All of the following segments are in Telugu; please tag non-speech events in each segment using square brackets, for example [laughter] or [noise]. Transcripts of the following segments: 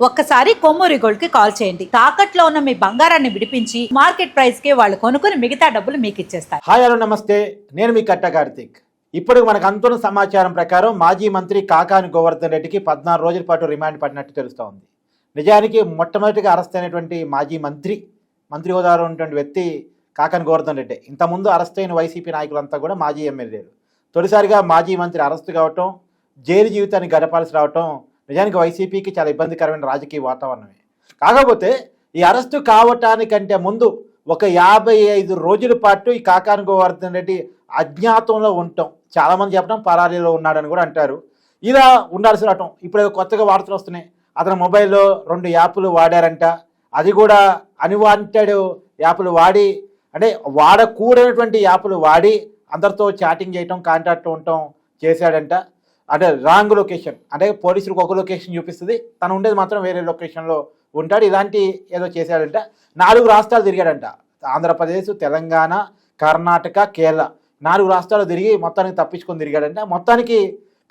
ఒక్కసారి కొమ్మూరి గోల్డ్కి కాల్ చేయండి. తాకట్లో ఉన్న మీ బంగారాన్ని విడిపించి మార్కెట్ ప్రైస్కి వాళ్ళు కొనుక్కుని మిగతా డబ్బులు మీకు ఇచ్చేస్తారు. హాయ్ హలో నమస్తే. నేను మీ కట్ట కార్తిక్. ఇప్పుడు మనకు అందుతున్న సమాచారం ప్రకారం మాజీ మంత్రి కాకాని గోవర్ధన్ రెడ్డికి పద్నాలుగు రోజుల పాటు రిమాండ్ పడినట్టు తెలుస్తోంది. నిజానికి మొట్టమొదటిగా అరెస్ట్ అయినటువంటి మాజీ మంత్రి మంత్రి హోదాలో ఉన్నటువంటి వ్యక్తి కాకాని గోవర్ధన్ రెడ్డి. ఇంతకుముందు అరెస్ట్ అయిన వైసీపీ నాయకులంతా కూడా మాజీ ఎమ్మెల్యేలు. తొలిసారిగా మాజీ మంత్రి అరెస్ట్ కావటం జైలు జీవితాన్ని గడపాల్సి రావటం నిజానికి వైసీపీకి చాలా ఇబ్బందికరమైన రాజకీయ వాతావరణమే. కాకపోతే ఈ అరెస్టు కావటానికంటే ముందు ఒక యాభై ఐదు రోజుల పాటు ఈ కాకాను గోవర్ధన్ రెడ్డి అజ్ఞాతంలో ఉండటం చాలామంది చెప్పడం పరారీలో ఉన్నాడని కూడా అంటారు. ఇలా ఉండాల్సి రావటం ఇప్పుడు కొత్తగా వార్తలు వస్తున్నాయి. అతను మొబైల్లో రెండు యాప్లు వాడారంట. అది కూడా అన్వాంటెడ్ యాప్లు వాడి అంటే వాడకూడనటువంటి యాప్లు వాడి అందరితో చాటింగ్ చేయటం కాంటాక్ట్ ఉండటం చేశాడంట. అంటే రాంగ్ లొకేషన్ అంటే పోలీసులకు ఒక లొకేషన్ చూపిస్తుంది. తను ఉండేది మాత్రం వేరే లొకేషన్లో ఉంటాడు. ఇలాంటి ఏదో చేశాడంట. నాలుగు రాష్ట్రాలు తిరిగాడంట. ఆంధ్రప్రదేశ్ తెలంగాణ కర్ణాటక కేరళ. నాలుగు రాష్ట్రాలు తిరిగి మొత్తానికి తప్పించుకొని తిరిగాడంట. మొత్తానికి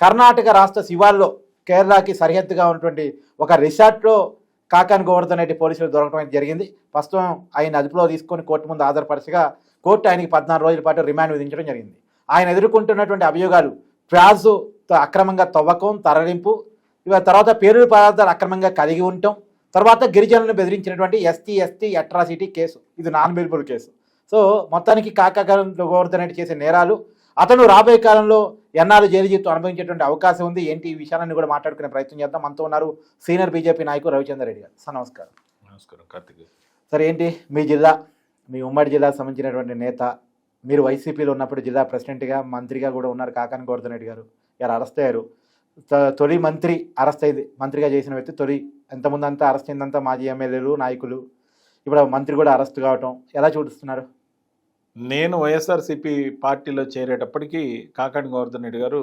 కర్ణాటక రాష్ట్ర శివాల్లో కేరళకి సరిహద్దుగా ఉన్నటువంటి ఒక రిసార్ట్లో కాకాని గోవర్ధన్ రెడ్డి పోలీసులు దొరకడం అయితే జరిగింది. ప్రస్తుతం ఆయన అదుపులో తీసుకొని కోర్టు ముందు ఆధారపరచగా కోర్టు ఆయనకి పద్నాలుగు రోజుల పాటు రిమాండ్ విధించడం జరిగింది. ఆయన ఎదుర్కొంటున్నటువంటి అభియోగాలు ప్రాజు అక్రమంగా తవ్వకం తరలింపు ఇవ తర్వాత పేరుడు పదార్థాలు అక్రమంగా కలిగి ఉండటం తర్వాత గిరిజనులను బెదిరించినటువంటి ఎస్టీ ఎస్టీ అట్రాసిటీ కేసు. ఇది నాన్ బెయిలబుల్ కేసు. సో మొత్తానికి కాకాకరం గోవర్ధన్ రెడ్డి చేసే నేరాలు అతను రాబోయే కాలంలో ఎన్నాళ్ళు జైలు జీవితం అనుభవించేటువంటి అవకాశం ఉంది. ఏంటి ఈ విషయాలన్నీ కూడా మాట్లాడుకునే ప్రయత్నం చేద్దాం. మనతో ఉన్నారు సీనియర్ బీజేపీ నాయకుడు రవిచంద్ర రెడ్డి గారు. సార్ నమస్కారం. నమస్కారం కార్తిక్ సార్ ఏంటి? మీ జిల్లా మీ ఉమ్మడి జిల్లాకు సంబంధించినటువంటి నేత మీరు వైసీపీలో ఉన్నప్పుడు జిల్లా ప్రెసిడెంట్గా మంత్రిగా కూడా ఉన్నారు కాకాని గోవర్ధన్ రెడ్డి గారు. ఇలా అరెస్ట్ అయ్యారు. తొలి మంత్రి అరెస్ట్ అయింది మంత్రిగా చేసిన వ్యక్తి తొలి ఎంతమంది అంతా అరెస్ట్ అయిందంతా మాజీ ఎమ్మెల్యేలు నాయకులు. ఇప్పుడు మంత్రి కూడా అరెస్ట్ కావటం ఎలా చూపిస్తున్నారు? నేను వైఎస్ఆర్సీపీ పార్టీలో చేరేటప్పటికి కాకాని గోవర్ధన్ రెడ్డి గారు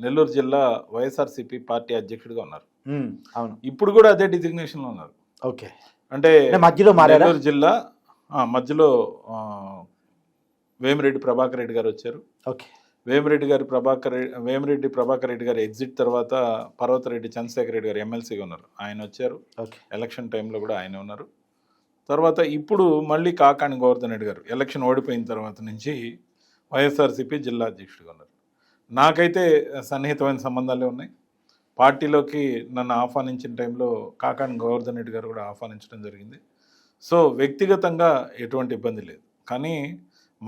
నెల్లూరు జిల్లా వైఎస్ఆర్సీపీ పార్టీ అధ్యక్షుడిగా ఉన్నారు. అవును. ఇప్పుడు కూడా అదే డిజిగ్నేషన్లో ఉన్నారు. ఓకే. అంటే మధ్యలో నెల్లూరు జిల్లా మధ్యలో వేమిరెడ్డి ప్రభాకర్ రెడ్డి గారు వచ్చారు. ఓకే. వేమిరెడ్డి గారి ప్రభాకర్ రెడ్డి వేమిరెడ్డి ప్రభాకర్ రెడ్డి గారి ఎగ్జిట్ తర్వాత పర్వతరెడ్డి చంద్రశేఖర్ రెడ్డి గారు ఎమ్మెల్సీగా ఉన్నారు. ఆయన వచ్చారు. ఎలక్షన్ టైంలో కూడా ఆయన ఉన్నారు. తర్వాత ఇప్పుడు మళ్ళీ కాకాని గోవర్ధన్ రెడ్డి గారు ఎలక్షన్ ఓడిపోయిన తర్వాత నుంచి వైఎస్ఆర్సీపీ జిల్లా అధ్యక్షుడిగా ఉన్నారు. నాకైతే సన్నిహితమైన సంబంధాలే ఉన్నాయి. పార్టీలోకి నన్ను ఆహ్వానించిన టైంలో కాకాని గోవర్ధన్ రెడ్డి గారు కూడా ఆహ్వానించడం జరిగింది. సో వ్యక్తిగతంగా ఎటువంటి ఇబ్బంది లేదు. కానీ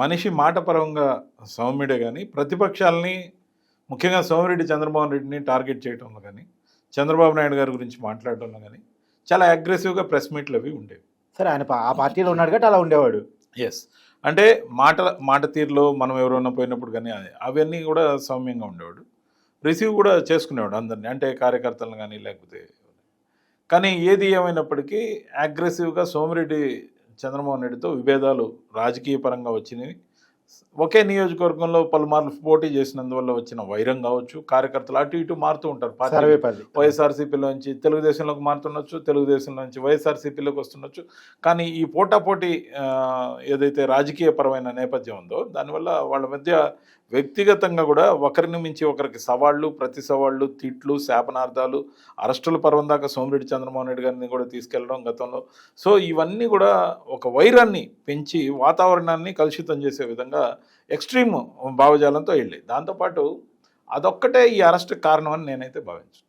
మనిషి మాటపరంగా సౌమ్యుడే కానీ ప్రతిపక్షాలని ముఖ్యంగా సోమిరెడ్డి చంద్రబాబు రెడ్డిని టార్గెట్ చేయడంలో కానీ చంద్రబాబు నాయుడు గారి గురించి మాట్లాడటంలో కానీ చాలా అగ్రెసివ్గా ప్రెస్ మీట్లు అవి ఉండేవి. సరే ఆయన ఆ పార్టీలో ఉన్నాడు కాబట్టి అలా ఉండేవాడు. ఎస్ అంటే మాట మాట తీరులో మనం ఎవరైనా పోయినప్పుడు కానీ అవన్నీ కూడా సౌమ్యంగా ఉండేవాడు. రిసీవ్ కూడా చేసుకునేవాడు అందరినీ అంటే కార్యకర్తలను కానీ లేకపోతే కానీ ఏది ఏమైనప్పటికీ అగ్రెసివ్గా సోమిరెడ్డి చంద్రమోహన్ రెడ్డితో విభేదాలు రాజకీయ పరంగా వచ్చినాయి ఒకే నియోజకవర్గంలో పలుమార్లు పోటీ చేసినందువల్ల వచ్చిన వైరం కావచ్చు కార్యకర్తలు అటు ఇటు మారుతూ ఉంటారు. పార్టీ వైఎస్ఆర్సీపీలో నుంచి తెలుగుదేశంలోకి మారుతుండొచ్చు తెలుగుదేశంలో నుంచి వైఎస్ఆర్సీపీలోకి వస్తుండొచ్చు. కానీ ఈ పోటాపోటీ ఏదైతే రాజకీయ పరమైన నేపథ్యం ఉందో దానివల్ల వాళ్ళ మధ్య వ్యక్తిగతంగా కూడా ఒకరిని మించి ఒకరికి సవాళ్ళు ప్రతి సవాళ్ళు తిట్లు శాపనార్థాలు అరెస్టుల పర్వం దాకా సోమిరెడ్డి చంద్రమోహన్ రెడ్డి గారిని కూడా తీసుకెళ్ళడం గతంలో. సో ఇవన్నీ కూడా ఒక వైరాన్ని పెంచి వాతావరణాన్ని కలుషితం చేసే విధంగా ఎక్స్ట్రీమ్ భావజాలంతో వెళ్ళి దాంతోపాటు అదొక్కటే ఈ అరెస్ట్ కారణం అని నేనైతే భావించను.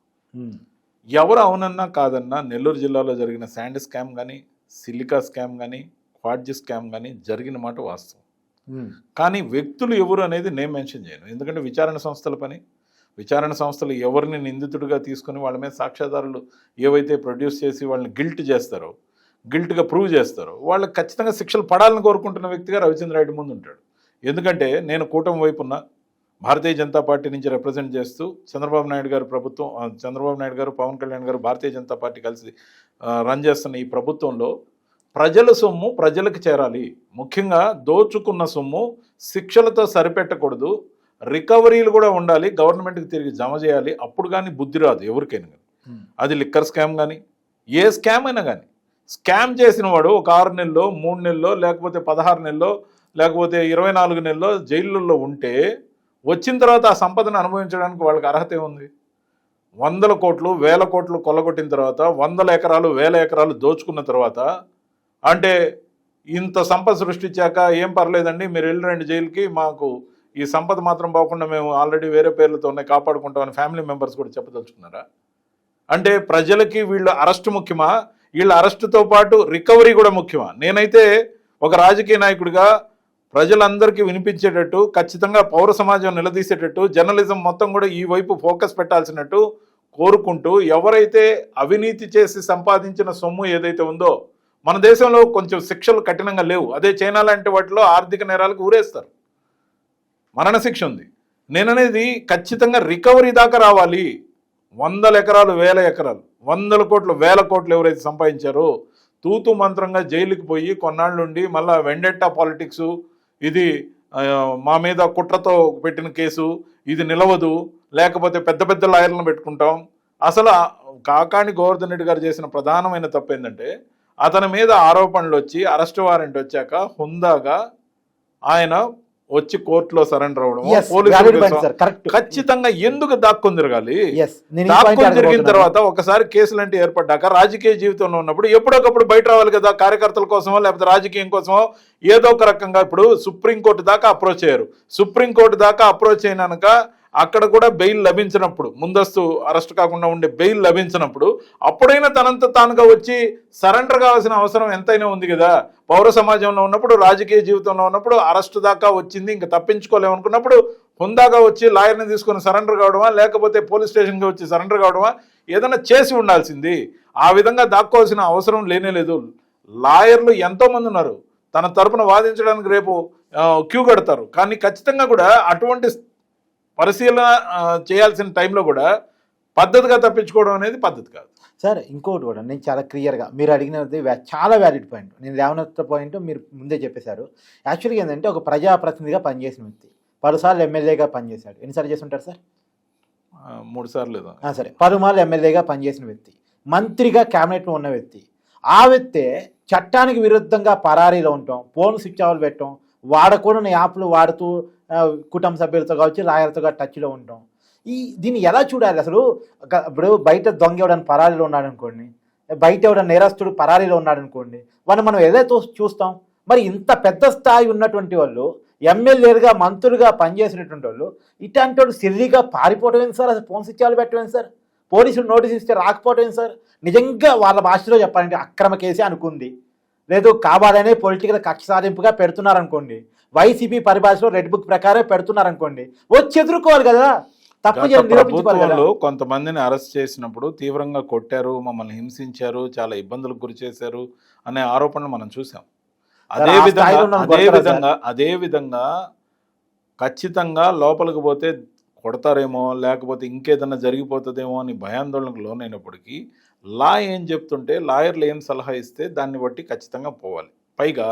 ఎవరు అవునన్నా కాదన్నా నెల్లూరు జిల్లాలో జరిగిన శాండ్ స్కామ్ కానీ సిలికా స్కామ్ కానీ క్వాడ్జి స్కామ్ కానీ జరిగిన మాట వాస్తవం. Hmm. కానీ వ్యక్తులు ఎవరు అనేది నేను మెన్షన్ చేయను. ఎందుకంటే విచారణ సంస్థల పని. విచారణ సంస్థలు ఎవరిని నిందితుడిగా తీసుకుని వాళ్ళ మీద సాక్ష్యాధారులు ఏవైతే ప్రొడ్యూస్ చేసి వాళ్ళని గిల్ట్ చేస్తారో గిల్ట్గా ప్రూవ్ చేస్తారో వాళ్ళకి ఖచ్చితంగా శిక్షలు పడాలని కోరుకుంటున్న వ్యక్తిగా రవిచంద్ర రెడ్డి ముందు ఉంటాడు. ఎందుకంటే నేను కూటమి వైపు ఉన్న భారతీయ జనతా పార్టీ నుంచి రిప్రజెంట్ చేస్తూ చంద్రబాబు నాయుడు గారు ప్రభుత్వం చంద్రబాబు నాయుడు గారు పవన్ కళ్యాణ్ గారు భారతీయ జనతా పార్టీ కలిసి రన్ చేస్తున్న ఈ ప్రభుత్వంలో ప్రజల సొమ్ము ప్రజలకు చేరాలి. ముఖ్యంగా దోచుకున్న సొమ్ము శిక్షలతో సరిపెట్టకూడదు. రికవరీలు కూడా ఉండాలి. గవర్నమెంట్కి తిరిగి జమ చేయాలి. అప్పుడు కానీ బుద్ధి రాదు ఎవరికైనా కానీ. అది లిక్కర్ స్కామ్ కానీ ఏ స్కామ్ అయినా కానీ. స్కామ్ చేసిన వాడు ఒక ఆరు నెలలో మూడు నెలలో లేకపోతే పదహారు నెలలో లేకపోతే ఇరవై నాలుగు నెలలో జైళ్ళల్లో ఉంటే వచ్చిన తర్వాత ఆ సంపదను అనుభవించడానికి వాళ్ళకి అర్హత ఏముంది? వందల కోట్లు వేల కోట్లు కొల్లగొట్టిన తర్వాత వందల ఎకరాలు వేల ఎకరాలు దోచుకున్న తర్వాత అంటే ఇంత సంపద సృష్టించాక ఏం పర్లేదండి? మీరు వెళ్ళి రెండు జైలుకి. మాకు ఈ సంపద మాత్రం పోకుండా మేము ఆల్రెడీ వేరే పేర్లతోనే కాపాడుకుంటామని ఫ్యామిలీ మెంబర్స్ కూడా చెప్పదలుచుకున్నారా? అంటే ప్రజలకి వీళ్ళ అరెస్ట్ ముఖ్యమా? వీళ్ళ అరెస్టుతో పాటు రికవరీ కూడా ముఖ్యమా? నేనైతే ఒక రాజకీయ నాయకుడిగా ప్రజలందరికీ వినిపించేటట్టు ఖచ్చితంగా పౌర సమాజం నిలదీసేటట్టు జర్నలిజం మొత్తం కూడా ఈ వైపు ఫోకస్ పెట్టాల్సినట్టు కోరుకుంటూ ఎవరైతే అవినీతి చేసి సంపాదించిన సొమ్ము ఏదైతే ఉందో మన దేశంలో కొంచెం శిక్షలు కఠినంగా లేవు. అదే చైనా లాంటి వాటిలో ఆర్థిక నేరాలకు ఊరేస్తారు. మరణశిక్ష ఉంది. నేననేది ఖచ్చితంగా రికవరీ దాకా రావాలి. వందల ఎకరాలు వేల ఎకరాలు వందల కోట్లు వేల కోట్లు ఎవరైతే సంపాదించారో తూతు మంత్రంగా జైలుకి పోయి కొన్నాళ్ళుండి మళ్ళీ వెండెట్టా పాలిటిక్స్ ఇది మా మీద కుట్రతో పెట్టిన కేసు ఇది నిలవదు. లేకపోతే పెద్ద పెద్ద లాయర్లను పెట్టుకుంటాం. అసలు కాకాణి గోవర్ధన్ రెడ్డి గారు చేసిన ప్రధానమైన తప్పు ఏంటంటే అతని మీద ఆరోపణలు వచ్చి అరెస్ట్ వారెంట్ వచ్చాక హుందాగా ఆయన వచ్చి కోర్టులో సరెండర్ అవ్వడం. ఖచ్చితంగా ఎందుకు దాక్కుని తిరగాలి దాక్కుని తిరిగిన. తర్వాత ఒకసారి కేసులు అంటే ఏర్పడ్డాక రాజకీయ జీవితంలో ఉన్నప్పుడు ఎప్పుడొకప్పుడు బయట రావాలి కదా కార్యకర్తల కోసమో లేకపోతే రాజకీయం కోసమో ఏదో ఒక రకంగా ఇప్పుడు సుప్రీంకోర్టు దాకా అప్రోచ్ అయ్యారు సుప్రీంకోర్టు దాకా అప్రోచ్ అయినాక అక్కడ కూడా బెయిల్ లభించినప్పుడు ముందస్తు అరెస్ట్ కాకుండా ఉండే బెయిల్ లభించినప్పుడు అప్పుడైనా తనంత తానుగా వచ్చి సరెండర్ కావాల్సిన అవసరం ఎంతైనా ఉంది కదా. పౌర సమాజంలో ఉన్నప్పుడు రాజకీయ జీవితంలో ఉన్నప్పుడు అరెస్ట్ దాకా వచ్చింది ఇంకా తప్పించుకోలేమనుకున్నప్పుడు హుందాగా వచ్చి లాయర్ని తీసుకొని సరెండర్ కావడమా లేకపోతే పోలీస్ స్టేషన్కి వచ్చి సరెండర్ కావడమా ఏదైనా చేసి ఉండాల్సింది. ఆ విధంగా దాక్కోవాల్సిన అవసరం లేనే లేదు. లాయర్లు ఎంతోమంది ఉన్నారు. తన తరపున వాదించడానికి రేపు క్యూ కడతారు. కానీ ఖచ్చితంగా కూడా అటువంటి పరిశీలన చేయాల్సిన టైంలో కూడా పద్ధతిగా తప్పించుకోవడం అనేది పద్ధతి కాదు. సార్ ఇంకోటి కూడా నేను చాలా క్లియర్గా మీరు అడిగినది చాలా వ్యాలిడ్ పాయింట్. నేను లేవనెత్త పాయింట్ మీరు ముందే చెప్పేశారు. యాక్చువల్గా ఏంటంటే ఒక ప్రజాప్రతినిధిగా పనిచేసిన వ్యక్తి. పలుసార్లు ఎమ్మెల్యేగా పనిచేశాడు. ఎన్నిసార్లు చేసి ఉంటారు సార్ మూడు సార్లు సరే. పలుమార్లు ఎమ్మెల్యేగా పనిచేసిన వ్యక్తి. మంత్రిగా క్యాబినెట్లో ఉన్న వ్యక్తి. ఆ వ్యక్తే చట్టానికి విరుద్ధంగా పరారీలో ఉండటం ఫోన్ స్విచ్ ఆఫ్లు పెట్టడం వాడకూడని యాప్లు వాడుతూ కుటుంబ సభ్యులతో కావచ్చు లాయర్తో కావచ్చు టచ్లో ఉంటాం. ఈ దీన్ని ఎలా చూడాలి అసలు? ఇప్పుడు బయట దొంగ ఎవడని పరారీలో ఉన్నాడు అనుకోండి బయట ఎవడని నేరస్తుడు పరారీలో ఉన్నాడు అనుకోండి వాడిని మనం ఏదైతే చూస్తాం? మరి ఇంత పెద్ద స్థాయి ఉన్నటువంటి వాళ్ళు ఎమ్మెల్యేలుగా మంత్రులుగా పనిచేసినటువంటి వాళ్ళు ఇట్లాంటి వాళ్ళు సిల్లీగా పారిపోవటం సార్? అసలు ఫోన్ స్విచ్చాలు పెట్టడం సార్? పోలీసులు నోటీస్ ఇస్తే రాకపోవటం ఏంటి సార్? నిజంగా వాళ్ళ భాషలో చెప్పాలంటే అక్రమ కేసే అనుకుంది. లేదు కావాలనే పొలిటికల్ కక్ష సాధింపుగా పెడుతున్నారు అనుకోండి వైసీపీ పరిభాషలో రెడ్ బుక్ ప్రకారం పెడుతున్నారు అనుకోండి వచ్చి ఎదుర్కోవాలి కదా. ప్రభుత్వంలో కొంతమందిని అరెస్ట్ చేసినప్పుడు తీవ్రంగా కొట్టారు మమ్మల్ని హింసించారు చాలా ఇబ్బందులకు గురి చేశారు అనే ఆరోపణలు మనం చూసాం. అదే విధంగా అదే విధంగా అదే విధంగా ఖచ్చితంగా లోపలికి పోతే కొడతారేమో లేకపోతే ఇంకేదన్నా జరిగిపోతుందేమో అని భయాందోళనకు లోనైనప్పటికీ లా ఏం చెప్తుంటే లాయర్లు ఏం సలహా ఇస్తే దాన్ని బట్టి ఖచ్చితంగా పోవాలి. పైగా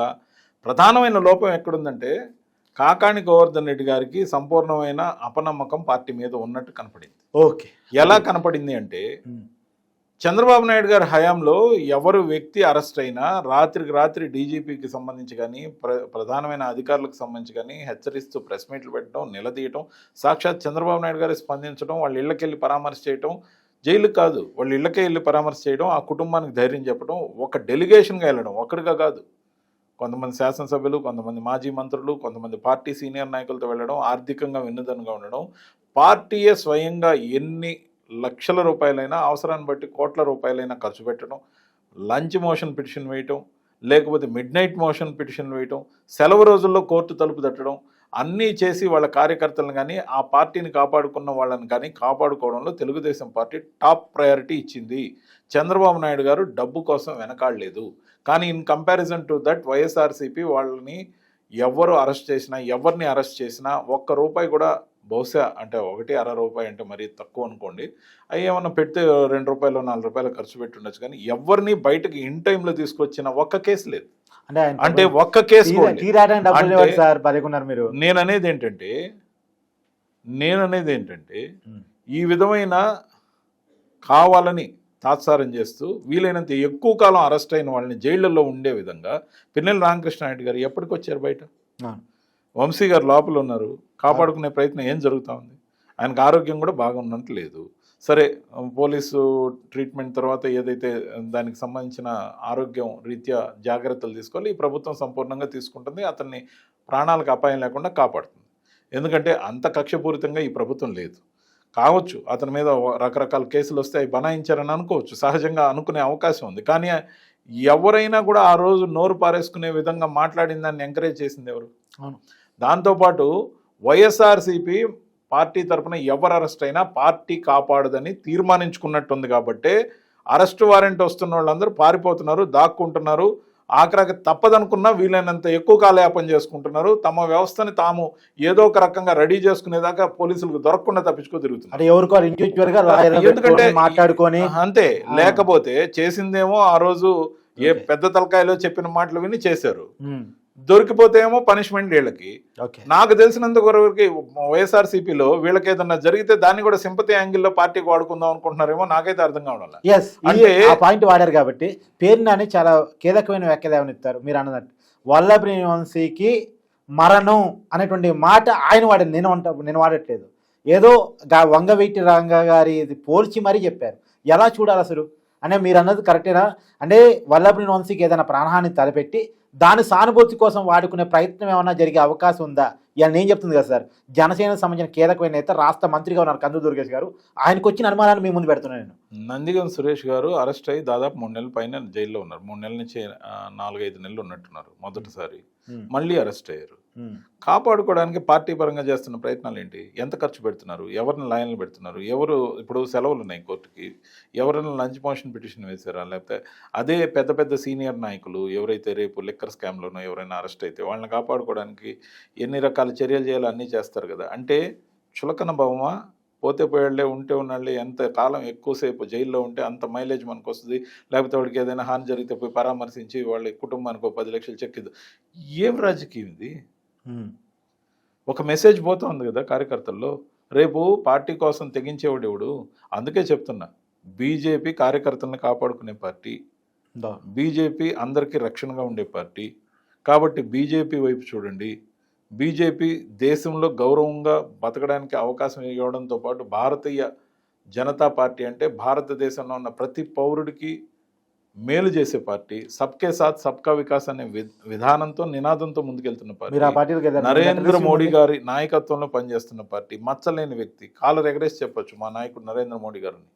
ప్రధానమైన లోపం ఎక్కడుందంటే కాకాణి గోవర్ధన్ రెడ్డి గారికి సంపూర్ణమైన అపనమ్మకం పార్టీ మీద ఉన్నట్టు కనపడింది. ఓకే. ఎలా కనపడింది అంటే. చంద్రబాబు నాయుడు గారి హయాంలో ఎవరు వ్యక్తి అరెస్ట్ అయినా రాత్రికి రాత్రి డీజీపీకి సంబంధించి కానీ ప్ర ప్రధానమైన అధికారులకు సంబంధించి కానీ హెచ్చరిస్తూ ప్రెస్ మీట్లు పెట్టడం నిలదీయటం సాక్షాత్ చంద్రబాబు నాయుడు గారి స్పందించడం వాళ్ళ ఇళ్ళకెళ్ళి పరామర్శ చేయటం జైలుకి కాదు వాళ్ళ ఇళ్ళకే వెళ్ళి పరామర్శ చేయడం ఆ కుటుంబానికి ధైర్యం చెప్పడం ఒక డెలిగేషన్గా వెళ్ళడం ఒక్కడిగా కాదు. కొంతమంది శాసనసభ్యులు కొంతమంది మాజీ మంత్రులు కొంతమంది పార్టీ సీనియర్ నాయకులతో వెళ్ళడం ఆర్థికంగా వెన్నుదన్నుగా ఉండడం పార్టీయే స్వయంగా ఎన్ని లక్షల రూపాయలైనా అవసరాన్ని బట్టి కోట్ల రూపాయలైనా ఖర్చు పెట్టడం లంచ్ మోషన్ పిటిషన్ వేయటం లేకపోతే మిడ్ నైట్ మోషన్ పిటిషన్ వేయటం సెలవు రోజుల్లో కోర్టు తలుపు తట్టడం అన్నీ చేసి వాళ్ళ కార్యకర్తలను కానీ ఆ పార్టీని కాపాడుకున్న వాళ్ళని కానీ కాపాడుకోవడంలో తెలుగుదేశం పార్టీ టాప్ ప్రయారిటీ ఇచ్చింది. చంద్రబాబు నాయుడు గారు డబ్బు కోసం వెనకాడలేదు. కానీ in comparison to that YSRCP వాళ్ళని ఎవరు అరెస్ట్ చేసినా ఎవరిని అరెస్ట్ చేసినా ఒక్క రూపాయి కూడా బహుశా అంటే ఒకటి అర రూపాయి అంటే మరీ తక్కువ అనుకోండి. అవి ఏమన్నా పెడితే రెండు రూపాయలు నాలుగు రూపాయలు ఖర్చు పెట్టి ఉండొచ్చు. కానీ ఎవరిని బయటకి ఇన్ టైంలో తీసుకొచ్చిన ఒక్క కేసు లేదు. అంటే అంటే ఒక్క కేసు నేను అనేది ఏంటంటే నేను అనేది ఏంటంటే. ఈ విధమైన కావాలని తాత్సారం చేస్తూ వీలైనంత ఎక్కువ కాలం అరెస్ట్ అయిన వాళ్ళని జైళ్ళల్లో ఉండే విధంగా పిన్నెల రామకృష్ణ నాయుడు గారు ఎప్పటికి వచ్చారు బయట. వంశీ గారు లోపల ఉన్నారు. కాపాడుకునే ప్రయత్నం ఏం జరుగుతూ ఉంది? ఆయనకు ఆరోగ్యం కూడా బాగున్నట్టు లేదు. సరే పోలీసు ట్రీట్మెంట్ తర్వాత ఏదైతే దానికి సంబంధించిన ఆరోగ్యం రీత్యా జాగ్రత్తలు తీసుకోవాలి ఈ ప్రభుత్వం సంపూర్ణంగా తీసుకుంటుంది అతన్ని ప్రాణాలకు అపాయం లేకుండా కాపాడుతుంది. ఎందుకంటే అంత కక్షపూరితంగా ఈ ప్రభుత్వం లేదు. కావచ్చు. అతని మీద రకరకాల కేసులు వస్తే అవి బనాయించారని అనుకోవచ్చు. సహజంగా అనుకునే అవకాశం ఉంది. కానీ ఎవరైనా కూడా ఆ రోజు నోరు పారేసుకునే విధంగా మాట్లాడిన దాన్ని ఎంకరేజ్ చేసింది ఎవరు? అవును. దాంతోపాటు వైఎస్ఆర్సీపీ పార్టీ తరపున ఎవరు అరెస్ట్ అయినా పార్టీ కాపాడదని తీర్మానించుకున్నట్టుంది కాబట్టి అరెస్ట్ వారెంట్ వస్తున్న వాళ్ళందరూ పారిపోతున్నారు దాక్కుంటున్నారు. ఆఖరికి తప్పదనుకున్నా వీలైనంత ఎక్కువ కాలయాపన చేసుకుంటున్నారు. తమ వ్యవస్థని తాము ఏదో ఒక రకంగా రెడీ చేసుకునేదాకా పోలీసులకు దొరకకుండా తప్పించుకో తిరుగుతున్నారు ఎందుకంటే మాట్లాడుకొని. అంతే. లేకపోతే చేసిందేమో ఆ రోజు ఏ. పెద్ద తలకాయలో చెప్పిన మాటలు విని చేశారు. దొరికిపోతే ఏమో పనిష్మెంట్ వీళ్ళకి నాకు తెలిసినంత వరకు వైఎస్ఆర్సీపీలో వీళ్ళకి ఏదన్నా జరిగితే దాన్ని కూడా సింపతి యాంగిల్లో పార్టీకి వాడుకుందాం అనుకుంటున్నారేమో నాకైతే అర్థం కావడం. ఎస్ అంటే- ఆ పాయింట్ వాడారు కాబట్టి పేరు నాని చాలా కీలకమైన వ్యాఖ్యలు ఏమనిస్తారు మీరు అన్నట్టు వల్లభి వంశీకి మరణం అనేటువంటి మాట ఆయన వాడారు నేను అంట నేను వాడట్లేదు. ఏదో వంగవీటి రంగ గారి పోల్చి మరీ చెప్పారు. ఎలా చూడాలి అసలు? అంటే మీరు అన్నది కరెక్టేనా అంటే వల్లభి వంశీకి ఏదైనా ప్రాణహాని తలపెట్టి దాని సానుభూతి కోసం వాడుకునే ప్రయత్నం ఏమైనా జరిగే అవకాశం ఉందా? ఇవాళ నేను చెప్తుంది కదా సార్. జనసేనకు సంబంధించిన కీలకమైన నేత రాష్ట్ర మంత్రిగా ఉన్నారు కందు దుర్గేష్ గారు. ఆయనకు వచ్చిన అనుమానాన్ని మీ ముందు పెడుతున్నాను నేను. నందిగం సురేష్ గారు అరెస్ట్ అయ్యి దాదాపు మూడు నెలల పైన జైల్లో ఉన్నారు. మూడు నెలల నుంచి నాలుగైదు నెలలు ఉన్నట్టున్నారు మొదటిసారి. మళ్ళీ అరెస్ట్ అయ్యారు. కాపాడుకోవడానికి పార్టీ పరంగా చేస్తున్న ప్రయత్నాలు ఏంటి ఎంత ఖర్చు పెడుతున్నారు? ఎవరిని లైన్లు పెడుతున్నారు? ఎవరు ఇప్పుడు సెలవులు ఉన్నాయి కోర్టుకి. ఎవరైనా లంచ్ మోషన్ పిటిషన్ వేశారా? లేకపోతే అదే పెద్ద పెద్ద సీనియర్ నాయకులు ఎవరైతే రేపు లిక్కర్ స్కామ్లోనో ఎవరైనా అరెస్ట్ అయితే వాళ్ళని కాపాడుకోవడానికి ఎన్ని రకాల చర్యలు చేయాలో అన్నీ చేస్తారు కదా. అంటే చులకన భావమా? పోతే పోయాళ్ళే ఉంటే ఉన్నాళ్ళే ఎంత కాలం ఎక్కువసేపు జైల్లో ఉంటే అంత మైలేజ్ మనకు వస్తుంది లేకపోతే వాడికి ఏదైనా హాని జరిగితే పోయి పరామర్శించి వాళ్ళ కుటుంబానికి ఒక పది లక్షలు చెక్కిద్దు ఏం రాజకీయం ఇది? ఒక మెసేజ్ పోతుంది కదా కార్యకర్తల్లో. రేపు పార్టీ కోసం తెగించేవాడు ఎవడు? అందుకే చెప్తున్నా. బీజేపీ కార్యకర్తలను కాపాడుకునే పార్టీ. బీజేపీ అందరికీ రక్షణగా ఉండే పార్టీ. కాబట్టి బీజేపీ వైపు చూడండి. బీజేపీ దేశంలో గౌరవంగా బతకడానికి అవకాశం ఇవ్వడంతో పాటు భారతీయ జనతా పార్టీ అంటే భారతదేశంలో ఉన్న ప్రతి పౌరుడికి మేలు చేసే పార్టీ సబ్కే సాత్ సబ్కా వికాస్ అనే విధానంతో నినాదంతో ముందుకెళ్తున్న పార్టీ. నరేంద్ర మోడీ గారి నాయకత్వంలో పనిచేస్తున్న పార్టీ మచ్చలేని వ్యక్తి. కాలర్ ఎగరేసి చెప్పొచ్చు మా నాయకుడు నరేంద్ర మోడీ గారిని.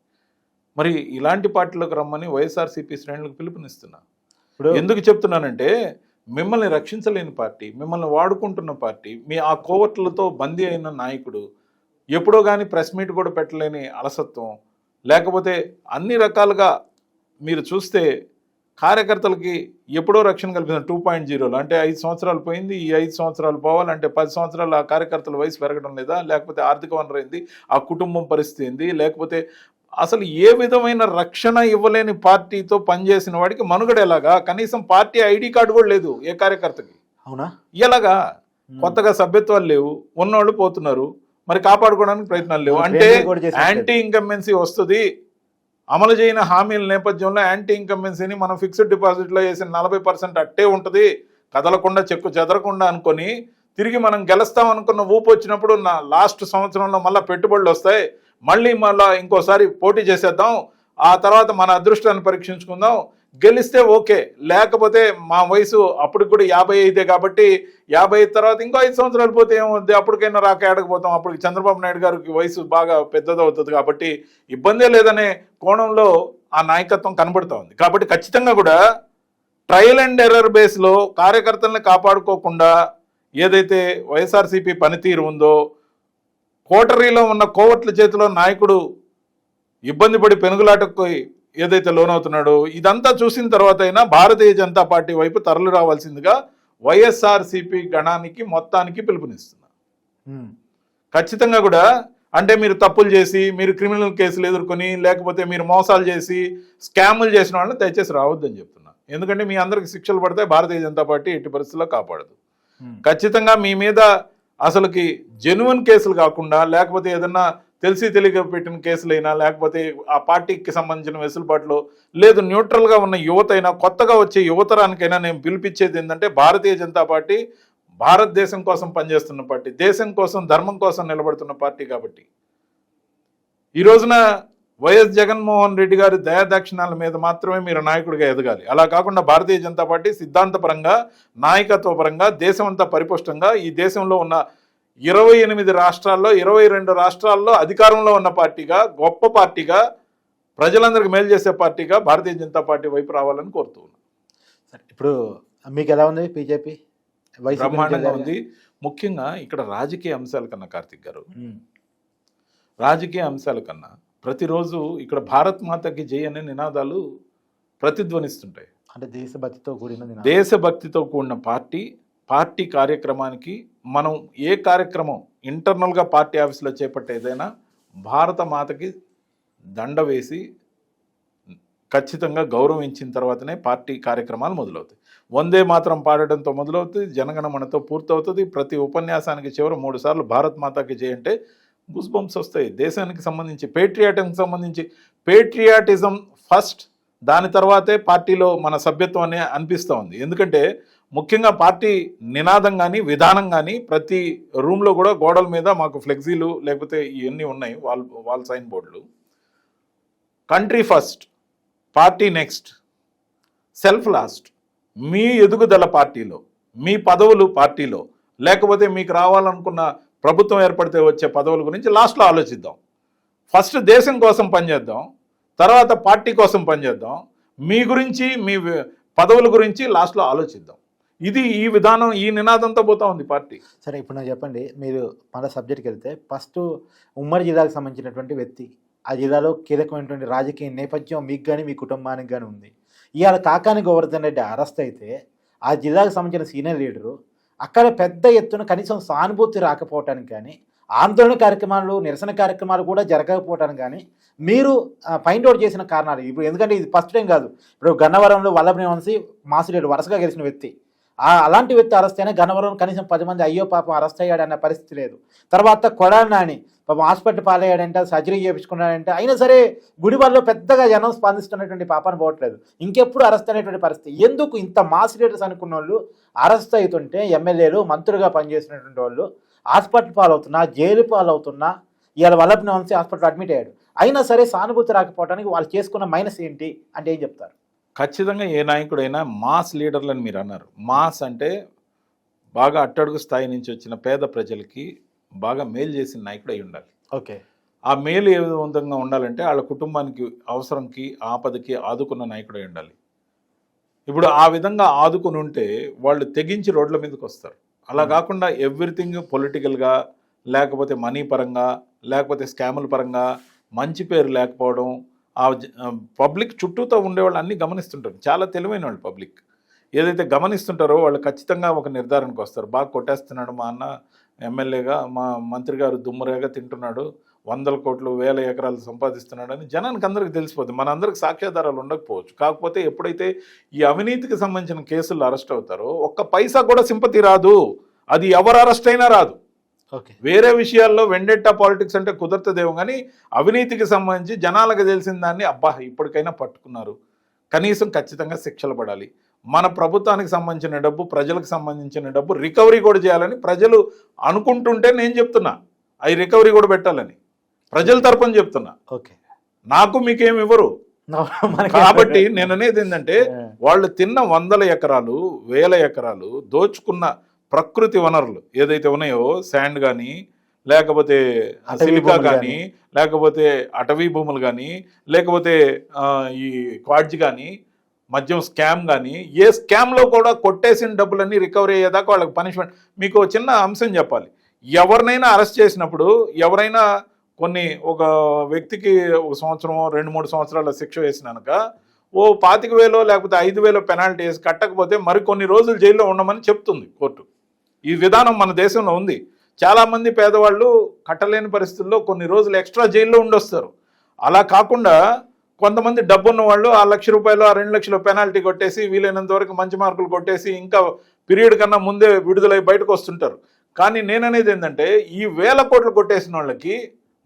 మరి ఇలాంటి పార్టీలకు రమ్మని వైఎస్ఆర్సీపీ శ్రేణులకు పిలుపునిస్తున్నా. ఇప్పుడు ఎందుకు చెప్తున్నానంటే మిమ్మల్ని రక్షించలేని పార్టీ మిమ్మల్ని వాడుకుంటున్న పార్టీ మీ ఆ కోవట్లతో బందీ అయిన నాయకుడు ఎప్పుడో కానీ ప్రెస్ మీట్ కూడా పెట్టలేని అలసత్వం లేకపోతే అన్ని రకాలుగా మీరు చూస్తే కార్యకర్తలకి ఎప్పుడో రక్షణ కల్పించిన టూ పాయింట్ జీరోలో. అంటే ఐదు సంవత్సరాలు పోయింది. ఈ ఐదు సంవత్సరాలు పోవాలంటే పది సంవత్సరాలు ఆ కార్యకర్తల వయసు పెరగడం లేదా లేకపోతే ఆర్థిక వనరు ఏంది ఆ కుటుంబం పరిస్థితి ఏంది లేకపోతే అసలు ఏ విధమైన రక్షణ ఇవ్వలేని పార్టీతో పనిచేసిన వాడికి మనుగడ ఎలాగా? కనీసం పార్టీ ఐడి కార్డు కూడా లేదు ఏ కార్యకర్తకి. అవునా? ఎలాగా. కొత్తగా సభ్యత్వాలు లేవు. ఉన్నోళ్ళు పోతున్నారు. మరి కాపాడుకోవడానికి ప్రయత్నాలు లేవు. అంటే యాంటీ ఇన్కంబెన్సీ వస్తుంది. అమలు చేయని హామీల నేపథ్యంలో యాంటీ ఇన్కంబెన్సీని మనం ఫిక్స్డ్ డిపాజిట్లో వేసిన నలభై పర్సెంట్ అట్టే ఉంటుంది. కదలకుండా చెక్కు చెదరకుండా అనుకొని తిరిగి మనం గెలుస్తాం అనుకున్న ఊపు వచ్చినప్పుడు నా లాస్ట్ సంవత్సరంలో మళ్ళీ పెట్టుబడులు వస్తాయి. మళ్ళీ మళ్ళీ ఇంకోసారి పోటీ చేసేద్దాం. ఆ తర్వాత మన అదృష్టాన్ని పరీక్షించుకుందాం. గెలిస్తే ఓకే. లేకపోతే మా వయసు అప్పటికి కూడా యాభై ఐదే కాబట్టి యాభై తర్వాత ఇంకో ఐదు సంవత్సరాలు పోతే ఏమవుద్ది అప్పటికైనా రాక ఏడకపోతాం అప్పుడు చంద్రబాబు నాయుడు గారికి వయసు బాగా పెద్దదవుతుంది కాబట్టి ఇబ్బందే లేదనే కోణంలో ఆ నాయకత్వం కనబడుతూ ఉంది. కాబట్టి ఖచ్చితంగా కూడా ట్రయల్ అండ్ ఎర్రర్ బేస్లో కార్యకర్తలను కాపాడుకోకుండా ఏదైతే వైఎస్ఆర్సీపీ పనితీరు ఉందో కోటరీలో ఉన్న కోవట్ల చేతిలో నాయకుడు ఇబ్బంది పడి పెనుగులాటకు ఏదైతే లోనవుతున్నాడో ఇదంతా చూసిన తర్వాత అయినా భారతీయ జనతా పార్టీ వైపు తరలి రావాల్సిందిగా వైఎస్ఆర్సీపీ గణానికి మొత్తానికి పిలుపునిస్తున్నా. ఖచ్చితంగా కూడా అంటే మీరు తప్పులు చేసి మీరు క్రిమినల్ కేసులు ఎదుర్కొని లేకపోతే మీరు మోసాలు చేసి స్కాములు చేసిన వాళ్ళని దయచేసి రావద్దని చెప్తున్నా ఎందుకంటే మీ అందరికి శిక్షలు పడితే భారతీయ జనతా పార్టీ ఎట్టి పరిస్థితుల్లో కాపాడదు. ఖచ్చితంగా మీ మీద అసలుకి జెన్యున్ కేసులు కాకుండా లేకపోతే ఏదన్నా తెలిసి తెలియక పెట్టిన కేసులైనా లేకపోతే ఆ పార్టీకి సంబంధించిన వెసులుబాట్లు లేదు న్యూట్రల్గా ఉన్న యువత అయినా కొత్తగా వచ్చే యువతరానికైనా నేను పిలిపించేది ఏంటంటే భారతీయ జనతా పార్టీ భారతదేశం కోసం పనిచేస్తున్న పార్టీ దేశం కోసం ధర్మం కోసం నిలబడుతున్న పార్టీ కాబట్టి. ఈ రోజున వైఎస్ జగన్మోహన్ రెడ్డి గారి దయాదాక్షిణాల మీద మాత్రమే మీరు నాయకుడిగా ఎదగాలి. అలా కాకుండా భారతీయ జనతా పార్టీ సిద్ధాంతపరంగా నాయకత్వపరంగా దేశమంతా దేశం అంతా పరిపుష్టంగా ఈ దేశంలో ఉన్న ఇరవై ఎనిమిది రాష్ట్రాల్లో ఇరవై రెండు రాష్ట్రాల్లో అధికారంలో ఉన్న పార్టీగా గొప్ప పార్టీగా ప్రజలందరికీ మేలు చేసే పార్టీగా భారతీయ జనతా పార్టీ వైపు రావాలని కోరుతూ ఉన్నాను సరే ఇప్పుడు మీకు ఎలా ఉంది బీజేపీ? బ్రహ్మాండంగా ఉంది? ముఖ్యంగా ఇక్కడ రాజకీయ అంశాల కన్నా కార్తిక్ గారు. రాజకీయ అంశాల కన్నా ప్రతిరోజు ఇక్కడ భారత్ మాతకి జై అనే నినాదాలు ప్రతిధ్వనిస్తుంటాయి. అంటే దేశభక్తితో కూడిన. దేశభక్తితో కూడిన పార్టీ పార్టీ కార్యక్రమానికి మనం ఏ కార్యక్రమం ఇంటర్నల్గా పార్టీ ఆఫీసులో చేపట్టే ఏదైనా భారత మాతకి దండ వేసి ఖచ్చితంగా గౌరవించిన తర్వాతనే పార్టీ కార్యక్రమాలు మొదలవుతాయి. వందే మాత్రం పాడడంతో మొదలవుతుంది జనగణమనతో పూర్తవుతుంది. ప్రతి ఉపన్యాసానికి చివరి మూడు సార్లు భారత్ మాతాకి చేయంటే అంటే గుస్బంప్స్ వస్తాయి. దేశానికి సంబంధించి పేట్రియాటిజంకి సంబంధించి పేట్రియాటిజం ఫస్ట్ దాని తర్వాతే పార్టీలో మన సభ్యత్వం అనే అనిపిస్తూ ఉంది. ఎందుకంటే ముఖ్యంగా పార్టీ నినాదం కానీ విధానం కానీ ప్రతి రూమ్లో కూడా గోడల మీద మాకు ఫ్లెక్సీలు లేకపోతే ఇవన్నీ ఉన్నాయి వాల్ వాల్ సైన్ బోర్డులు. Country first party next self last మీ ఎదుగుదల పార్టీలో మీ పదవులు పార్టీలో లేకపోతే మీకు రావాలనుకున్న ప్రభుత్వం ఏర్పడితే వచ్చే పదవుల గురించి లాస్ట్లో ఆలోచిద్దాం. ఫస్ట్ దేశం కోసం పనిచేద్దాం తర్వాత పార్టీ కోసం పనిచేద్దాం మీ గురించి మీ పదవుల గురించి లాస్ట్లో ఆలోచిద్దాం. ఇది ఈ విధానం ఈ నినాదంతో పోతా ఉంది పార్టీ. సరే ఇప్పుడు నాకు చెప్పండి. మీరు మన సబ్జెక్ట్కి వెళ్తే ఫస్ట్ ఉమ్మడి జిల్లాకు సంబంధించినటువంటి వ్యక్తి ఆ జిల్లాలో కీలకమైనటువంటి రాజకీయ నేపథ్యం మీకు కానీ మీ కుటుంబానికి కానీ ఉంది. ఇవాళ కాకాని గోవర్ధన్ రెడ్డి అరెస్ట్ అయితే ఆ జిల్లాకు సంబంధించిన సీనియర్ లీడరు అక్కడ పెద్ద ఎత్తున కనీసం సానుభూతి రాకపోవటానికి కానీ ఆందోళన కార్యక్రమాలు నిరసన కార్యక్రమాలు కూడా జరగకపోవటానికి కానీ మీరు ఫైండ్ అవుట్ చేసిన కారణాలు. ఇప్పుడు ఎందుకంటే ఇది ఫస్ట్ టైం కాదు. ఇప్పుడు గన్నవరంలో వల్లభని వంశీ మాసిరెడ్డి వరుసగా గెలిచిన వ్యక్తి. అలాంటి వ్యక్తి అరెస్ట్ అయినా గన్నవరం కనీసం పది మంది అయ్యో పాపం అరెస్ట్ అయ్యాడు అన్న పరిస్థితి లేదు. తర్వాత కొడానాని పాపం హాస్పిటల్ పాలయ్యాడంటే సర్జరీ చేయించుకున్నాడంటే. అయినా సరే గుడివాడలో పెద్దగా జనం స్పందిస్తున్నటువంటి పాపాన్ని పోవట్లేదు. ఇంకెప్పుడు అరెస్ట్ అనేటువంటి పరిస్థితి. ఎందుకు ఇంత మాస్ లీడర్స్ అనుకున్న వాళ్ళు అరెస్ట్ అవుతుంటే ఎమ్మెల్యేలు మంత్రులుగా పనిచేసినటువంటి వాళ్ళు హాస్పిటల్ పాలవుతున్నా జైలు పాలవుతున్నా ఇవాళ వల్లభని వంశీ హాస్పిటల్ అడ్మిట్ అయ్యాడు. అయినా సరే సానుభూతి రాకపోవడానికి వాళ్ళు చేసుకున్న మైనస్ ఏంటి అంటే ఏం చెప్తారు? ఖచ్చితంగా ఏ నాయకుడైనా మాస్ లీడర్లని మీరు అన్నారు. మాస్ అంటే బాగా అట్టడుగు స్థాయి నుంచి వచ్చిన పేద ప్రజలకి బాగా మేలు చేసిన నాయకుడు అయి ఉండాలి. ఓకే. ఆ మేలు ఏ విధంగా ఉండాలంటే వాళ్ళ కుటుంబానికి అవసరంకి ఆపదకి ఆదుకున్న నాయకుడు అయి ఉండాలి. ఇప్పుడు ఆ విధంగా ఆదుకుని ఉంటే వాళ్ళు తెగించి రోడ్ల మీదకి వస్తారు. అలా కాకుండా ఎవ్రీథింగ్ పొలిటికల్గా లేకపోతే మనీ పరంగా లేకపోతే స్కాముల పరంగా మంచి పేరు లేకపోవడం ఆ పబ్లిక్ చుట్టూతో ఉండేవాళ్ళు అన్నీ గమనిస్తుంటారు. చాలా తెలివైన వాళ్ళు పబ్లిక్. ఏదైతే గమనిస్తుంటారో వాళ్ళు ఖచ్చితంగా ఒక నిర్ధారణకు వస్తారు. బాగా కొట్టేస్తున్నాడు మా అన్న ఎమ్మెల్యేగా మా మంత్రి గారు దుమ్మరేగా తింటున్నాడు వందల కోట్లు వేల ఎకరాలు సంపాదిస్తున్నాడు అని జనానికి అందరికీ తెలిసిపోతుంది మన అందరికి సాక్ష్యాధారాలు ఉండకపోవచ్చు. కాకపోతే ఎప్పుడైతే ఈ అవినీతికి సంబంధించిన కేసులు అరెస్ట్ అవుతారో ఒక్క పైసా కూడా సింపతి రాదు. అది ఎవరు అరెస్ట్ అయినా రాదు. వేరే విషయాల్లో వెండెట్టా పాలిటిక్స్ అంటే కుదరతదేమో కానీ అవినీతికి సంబంధించి జనాలకు తెలిసిన దాన్ని అబ్బా ఇప్పటికైనా పట్టుకున్నారు. కనీసం ఖచ్చితంగా శిక్షలు పడాలి. మన ప్రభుత్వానికి సంబంధించిన డబ్బు ప్రజలకు సంబంధించిన డబ్బు రికవరీ కూడా చేయాలని ప్రజలు అనుకుంటుంటే నేను చెప్తున్నా. అవి రికవరీ కూడా పెట్టాలని. ప్రజల తరపున చెప్తున్నా. ఓకే. నాకు మీకేం ఇవ్వరు. కాబట్టి నేను అనేది ఏంటంటే వాళ్ళు తిన్న వందల ఎకరాలు వేల ఎకరాలు దోచుకున్న ప్రకృతి వనరులు ఏదైతే ఉన్నాయో శాండ్ కానీ లేకపోతే సిలికా కానీ లేకపోతే అటవీ భూములు కానీ లేకపోతే ఈ క్వాడ్జ్ కానీ మద్యం స్కామ్ కానీ ఏ స్కామ్లో కూడా కొట్టేసిన డబ్బులన్నీ రికవరీ అయ్యేదాకా వాళ్ళకి పనిష్మెంట్ మీకు చిన్న అంశం చెప్పాలి. ఎవరినైనా అరెస్ట్ చేసినప్పుడు ఎవరైనా కొన్ని ఒక వ్యక్తికి ఒక సంవత్సరం రెండు మూడు సంవత్సరాల శిక్ష వేసినాక ఓ పాతిక వేలో లేకపోతే ఐదు వేలో పెనాల్టీ వేసి కట్టకపోతే మరికొన్ని రోజులు జైల్లో ఉండమని చెప్తుంది కోర్టు. ఈ విధానం మన దేశంలో ఉంది. చాలామంది పేదవాళ్ళు కట్టలేని పరిస్థితుల్లో కొన్ని రోజులు ఎక్స్ట్రా జైల్లో ఉండొస్తారు. అలా కాకుండా కొంతమంది డబ్బున్న వాళ్ళు ఆ లక్ష రూపాయలు ఆ రెండు లక్షల పెనాల్టీ కొట్టేసి వీలైనంత వరకు మంచి మార్కులు కొట్టేసి ఇంకా పీరియడ్ కన్నా ముందే విడుదలై బయటకు వస్తుంటారు. కానీ నేననేది ఏంటంటే ఈ వేల కోట్లు కొట్టేసిన వాళ్ళకి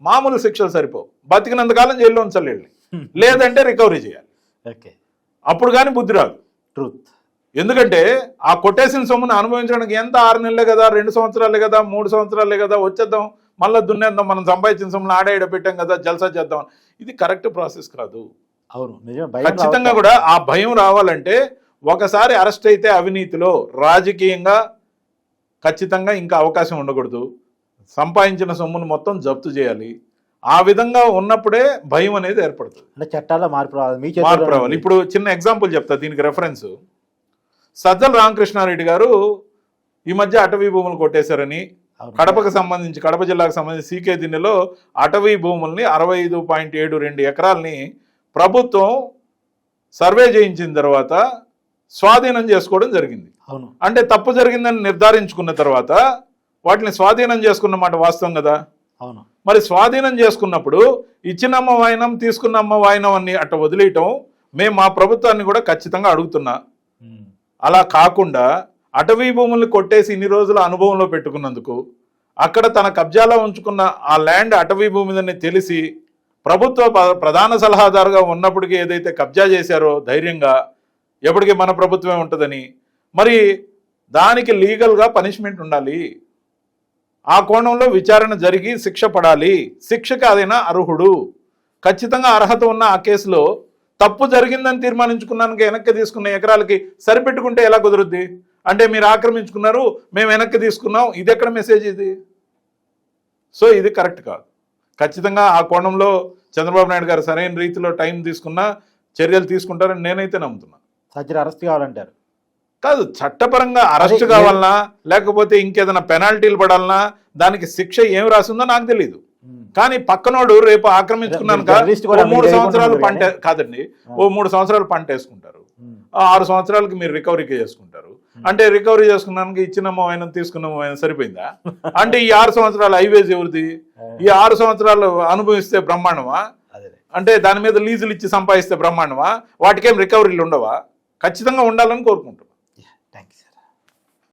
మామూలు శిక్షలు సరిపోవు. బతికినంతకాలం జైల్లో ఉంచాలి వీళ్ళని. [laughs] లేదంటే రికవరీ చేయాలి. ఓకే. అప్పుడు కానీ బుద్ధి రాదు. ట్రూత్. ఎందుకంటే ఆ కొట్టేసిన సొమ్మును అనుభవించడానికి ఎంత ఆరు నెలలే కదా రెండు సంవత్సరాలే కదా మూడు సంవత్సరాలే కదా వచ్చేద్దాం మళ్ళీ దున్నేద్దాం మనం సంపాదించిన సొమ్ములు ఆడ ఈడ పెట్టాం కదా జల్సా చేద్దాం ఇది కరెక్ట్ ప్రాసెస్ కాదు. అవును నిజమే ఖచ్చితంగా. కూడా ఆ భయం రావాలంటే ఒకసారి అరెస్ట్ అయితే అవినీతిలో రాజకీయంగా ఖచ్చితంగా ఇంకా అవకాశం ఉండకూడదు. సంపాదించిన సొమ్మును మొత్తం జప్తు చేయాలి. ఆ విధంగా ఉన్నప్పుడే భయం అనేది ఏర్పడుతుంది. అంటే చట్టాల్లో మార్పు రావాలి. మార్పు రావాలి. ఇప్పుడు చిన్న ఎగ్జాంపుల్ చెప్తా దీనికి రెఫరెన్స్ సజ్జల రామకృష్ణారెడ్డి గారు ఈ మధ్య అటవీ భూములు కొట్టేశారని. కడపకు సంబంధించి కడప జిల్లాకు సంబంధించి సీకే దిన్నెలో అటవీ భూముల్ని అరవై ఐదు పాయింట్ ఏడు రెండు ఎకరాల్ని ప్రభుత్వం సర్వే చేయించిన తర్వాత స్వాధీనం చేసుకోవడం జరిగింది అవును అంటే తప్పు జరిగిందని నిర్ధారించుకున్న తర్వాత వాటిని స్వాధీనం చేసుకున్న మాట వాస్తవం కదా అవును మరి స్వాధీనం చేసుకున్నప్పుడు ఇచ్చినమ్మ వాయినం తీసుకున్నమ్మ వాయినం అని అట్ట వదిలేయటం మేము మా ప్రభుత్వాన్ని కూడా ఖచ్చితంగా అడుగుతున్నా. అలా కాకుండా అటవీ భూముల్ని కొట్టేసి ఇన్ని రోజుల అనుభవంలో పెట్టుకున్నందుకు అక్కడ తన కబ్జాలో ఉంచుకున్న ఆ ల్యాండ్ అటవీ భూమిదని తెలిసి ప్రభుత్వ ప్రధాన సలహాదారుగా ఉన్నప్పటికీ ఏదైతే కబ్జా చేశారో ధైర్యంగా ఎప్పటికీ మన ప్రభుత్వమే ఉంటుందని. మరి దానికి లీగల్గా పనిష్మెంట్ ఉండాలి. ఆ కోణంలో విచారణ జరిగి శిక్ష పడాలి. శిక్షకు అదైనా అర్హుడు. ఖచ్చితంగా అర్హత ఉన్న ఆ కేసులో తప్పు జరిగిందని తీర్మానించుకున్నానికి వెనక్కి తీసుకున్న ఎకరాలకి సరిపెట్టుకుంటే ఎలా కుదురుద్ది? అంటే మీరు ఆక్రమించుకున్నారు మేము వెనక్కి తీసుకున్నాం ఇది ఎక్కడ మెసేజ్ ఇది? సో ఇది కరెక్ట్ కాదు. ఖచ్చితంగా ఆ కోణంలో చంద్రబాబు నాయుడు గారు సరైన రీతిలో టైం తీసుకున్నా చర్యలు తీసుకుంటారని నేనైతే నమ్ముతున్నా. సజ్జలు అరెస్ట్ కావాలంటారు. కాదు చట్టపరంగా అరెస్ట్ అదే, కావాలనా లేకపోతే ఇంకేదైనా పెనాల్టీలు పడాలనా దానికి శిక్ష ఏం రాసిందో నాకు తెలియదు. కానీ పక్కనోడు రేపు ఓ మూడు సంవత్సరాలు పంట? కాదండి ఓ మూడు సంవత్సరాలు పంట వేసుకుంటారు ఆరు సంవత్సరాలకి మీరు రికవరీకి చేసుకుంటారు. అంటే రికవరీ చేసుకున్నానికి ఇచ్చినమ్మో ఆయన తీసుకున్నామో ఆయన సరిపోయిందా? అంటే ఈ ఆరు సంవత్సరాలు హైవేస్ ఎవరిది? ఈ ఆరు సంవత్సరాలు అనుభవిస్తే బ్రహ్మాండమా? అంటే దాని మీద లీజులు ఇచ్చి సంపాదిస్తే బ్రహ్మాండమా? వాటికేం రికవరీలు ఉండవా? ఖచ్చితంగా ఉండాలని కోరుకుంటున్నాం. సార్